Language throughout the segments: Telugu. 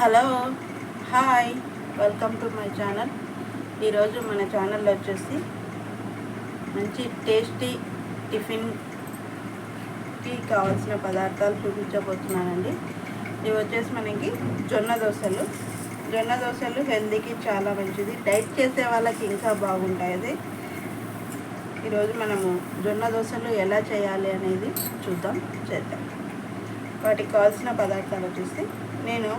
Hello hi welcome to my channel. ఈరోజు మన ఛానల్లో వచ్చేసి మంచి టేస్టీ టిఫిన్కి కావాల్సిన పదార్థాలు చూపించబోతున్నానండి. ఇవి వచ్చేసి మనకి జొన్న దోశలు. జొన్న దోశలు హెల్తీకి చాలా మంచిది. డైట్ చేసే వాళ్ళకి ఇంకా బాగుంటాయి అది. ఈరోజు మనము జొన్న దోశలు ఎలా చేయాలి అనేది చూద్దాం చేద్దాం. వాటికి కావాల్సిన పదార్థాలు వచ్చేసి నేను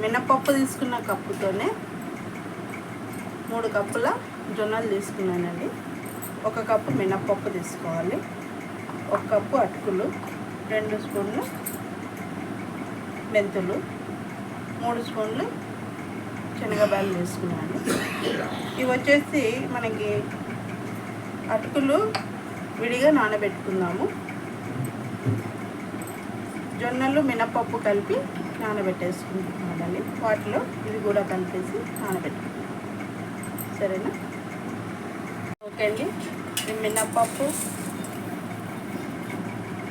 మినపప్పు తీసుకున్న కప్పుతోనే మూడు కప్పుల జొన్నలు తీసుకున్నానండి. ఒక కప్పు మినప్పప్పు తీసుకోవాలి. ఒక కప్పు అటుకులు రెండు స్పూన్లు మెంతులు మూడు స్పూన్లు శనగబాయలు తీసుకున్నాను. ఇవి వచ్చేసి మనకి అటుకులు విడిగా నానబెట్టుకుందాము. జొన్నలు మినపప్పు కలిపి నానబెట్టేసుకుంటున్నామండి వాటిలో ఇవి కూడా కలిపేసి నానబెట్టుకుంటాం సరేనా? ఓకే అండి. మినప్పప్పు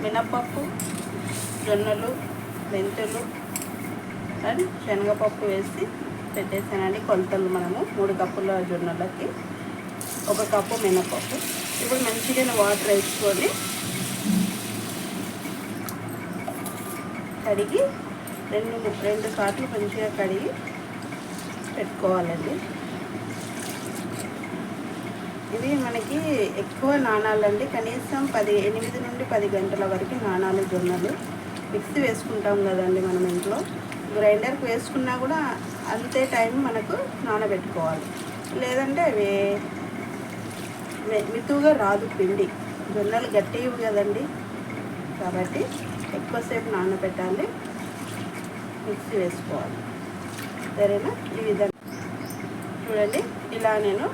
మినప్పప్పు జొన్నలు మెంతులు అండ్ శనగపప్పు వేసి పెట్టేసానండి కొలతలు మనము మూడు కప్పుల జొన్నలకి ఒక కప్పు మినపప్పు ఇప్పుడు మంచిగా వాటర్ వేసుకొని కడిగి రెండు రెండు సార్లు మంచిగా కడిగి పెట్టుకోవాలండి. ఇవి మనకి ఎక్కువ నాణాలండి కనీసం పది ఎనిమిది నుండి పది గంటల వరకు నాణాలు జొన్నలు. మిక్సీ వేసుకుంటాం కదండి మనం ఇంట్లో. గ్రైండర్కి వేసుకున్నా కూడా అంతే టైం మనకు నానబెట్టుకోవాలి. లేదంటే అవి మితువుగా రాదు పిండి. జొన్నలు గట్టివి కదండి. కాబట్టి ఎక్కువసేపు నానబెట్టాలి. మిక్సీ వేసుకోవాలి. సరేనా? ఈ విధంగా. చూడండి ఇలా నేను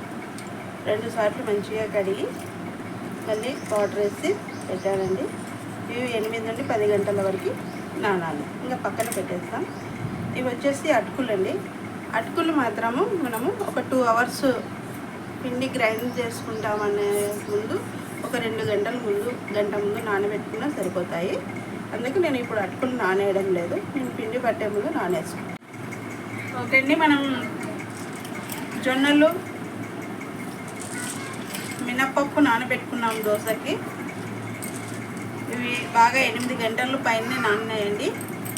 రెండు సార్లు మంచిగా కడిగి మళ్ళీ వాటర్ వేసి పెట్టానండి. ఇవి ఎనిమిది నుండి పది గంటల వరకు నానాలి. ఇంకా పక్కన పెట్టేస్తాం. ఇవి వచ్చేసి అటుకులు అండి అటుకులు మాత్రము మనము ఒక టూ అవర్స్ పిండి గ్రైండ్ చేసుకుంటామనే ముందు ఒక రెండు గంటల ముందు గంట ముందు నానబెట్టుకున్నా సరిపోతాయి. అందుకే నేను ఇప్పుడు అటుకులు నానేయడం లేదు. నేను పిండి పట్టే ముందు నానేస్తాను ఓకే అండి మనం జొన్నలు మినప్పప్పు నానబెట్టుకున్నాం దోశకి. ఇవి బాగా ఎనిమిది గంటలు పైన నాననేయండి.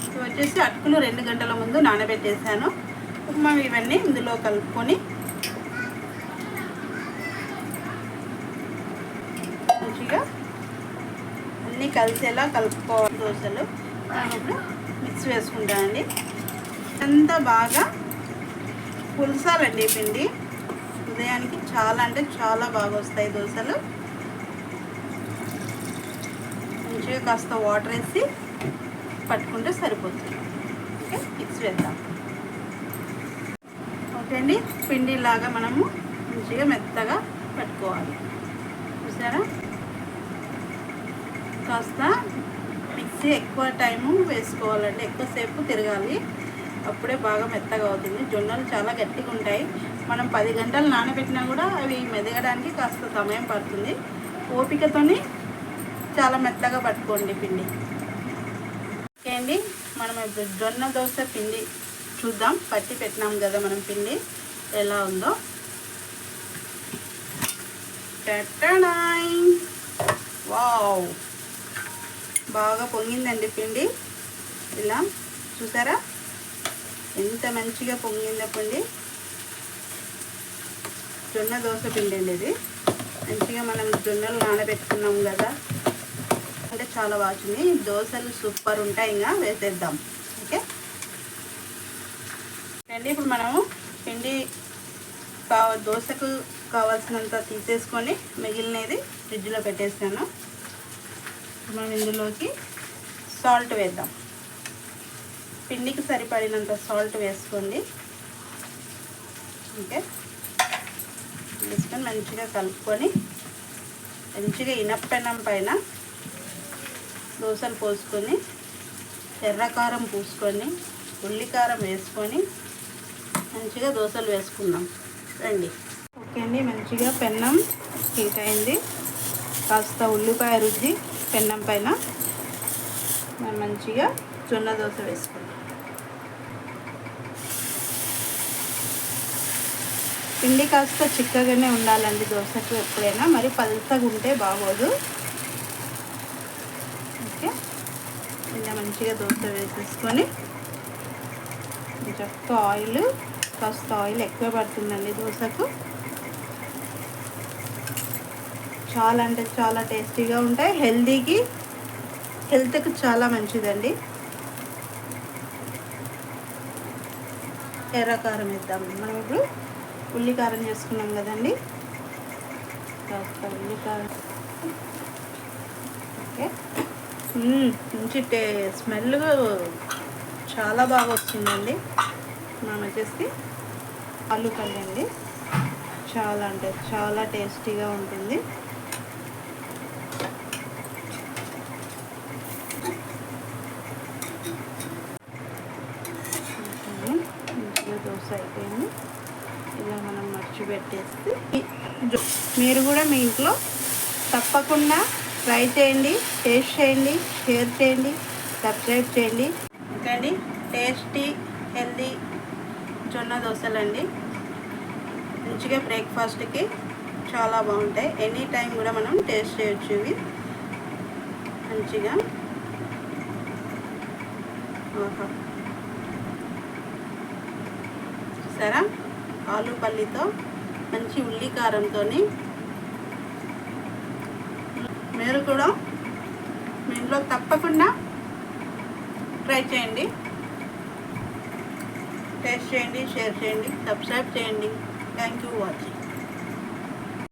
ఇవి వచ్చేసి అటుకులు రెండు గంటల ముందు నానబెట్టేసాను ఉప్మా మనం ఇవన్నీ ఇందులో కలుపుకొని మంచిగా అన్నీ కలిసేలా కలుపుకోవాలి దోశలు? ఇప్పుడు మిక్స్ వేసుకుంటామండి అంతా బాగా పులసాలండి పిండి. ఉదయానికి చాలా అంటే చాలా బాగా వస్తాయి దోశలు. మంచిగా కాస్త వాటర్ వేసి పట్టుకుంటే సరిపోతుంది. ఓకే మిక్స్ వేద్దాం ఓకే అండి పిండిలాగా మనము మంచిగా మెత్తగా పట్టుకోవాలి. చూసారా? కాస్త మిక్సీ ఎక్కువ టైము వేసుకోవాలండి. ఎక్కువసేపు తిరగాలి. అప్పుడే బాగా మెత్తగా అవుతుంది. జొన్నలు చాలా గట్టిగా ఉంటాయి. మనం పది గంటలు నానబెట్టినా కూడా అవి మెదగడానికి కాస్త సమయం పడుతుంది. ఓపికతోని చాలా మెత్తగా పట్టుకోండి పిండి. ఓకే అండి. మనం ఇప్పుడు జొన్న దోశ పిండి చూద్దాం. పట్టి పెట్టినాం కదా మనం పిండి. ఎలా ఉందో. టట్టడాయ్. వావ్. బాగా పొంగిందండి పిండి. ఇలా చూసారా? ఎంత మంచిగా పొంగిందో పిండి. జొన్న దోశ పిండి అండి ఇది. మంచిగా మనం జొన్నలు నానబెట్టుకున్నాం కదా. అంటే చాలా బాగుంది. దోశలు సూపర్ ఉంటాయి. ఇంకా వేసేద్దాం. ఓకే? అండి ఇప్పుడు మనము పిండి కావ దోశకు కావాల్సినంత తీసేసుకొని మిగిలినది ఫ్రిడ్జ్లో పెట్టేసాను మనం ఇందులోకి. సాల్ట్ వేద్దాం. పిండికి సరిపడినంత సాల్ట్ వేసుకోండి. ఓకే. వేసుకొని మంచిగా కలుపుకొని మంచిగా ఇనప్పెనం పైన దోశలు పోసుకొని ఎర్రకారం పూసుకొని ఉల్లికారం వేసుకొని మంచిగా దోశలు వేసుకుందాం. రండి. ఓకే అండి మంచిగా పెన్నం హీట్ అయింది. కాస్త ఉల్లిపాయ రుద్ది పెన్నం పైన మనం మంచిగా జొన్న దోశ వేసుకుంటాం పిండి కాస్త చిక్కగానే ఉండాలండి దోశకు ఎప్పుడైనా మరి పల్సగా ఉంటే బాగోదు. ఓకే. ఇలా మంచిగా దోశ వేసేసుకొని కొంచెం ఆయిల్ కాస్త ఆయిల్ ఎక్కువ పడుతుందండి దోశకు. చాలా అంటే చాలా టేస్టీగా ఉంటాయి. హెల్తీకి హెల్త్కి చాలా మంచిదండి. ఎర్ర కారం వేద్దాం. మనం ఇప్పుడు ఉల్లి కారం చేసుకున్నాం కదండి. ఉల్లికారం ఉల్లి కారం. ఓకే. మంచి టే స్మెల్ చాలా బాగా వచ్చిందండి మనం వచ్చేసి ఆలు అండి చాలా అంటే చాలా టేస్టీగా ఉంటుంది ఓకే, అయిపోయింది. ఇలా మనం మర్చి పెట్టేస్తే మీరు కూడా మీ ఇంట్లో తప్పకుండా ట్రై చేయండి టేస్ట్ చేయండి షేర్ చేయండి సబ్స్క్రైబ్ చేయండి. ఇంకా అండి టేస్టీ హెల్దీ జొన్న దోశలండి. మంచిగా బ్రేక్ఫాస్ట్కి చాలా బాగుంటాయి. ఎనీ టైం కూడా మనం టేస్ట్ చేయొచ్చు ఇవి. మంచిగా. చూసారా ఆలు పల్లితో మంచి ఉల్లి కారంతో మీరు కూడా మీ ఇంట్లో తప్పకుండా ట్రై చేయండి. టేస్ట్ చేయండి షేర్ చేయండి సబ్స్క్రైబ్ చేయండి. Thank you watching.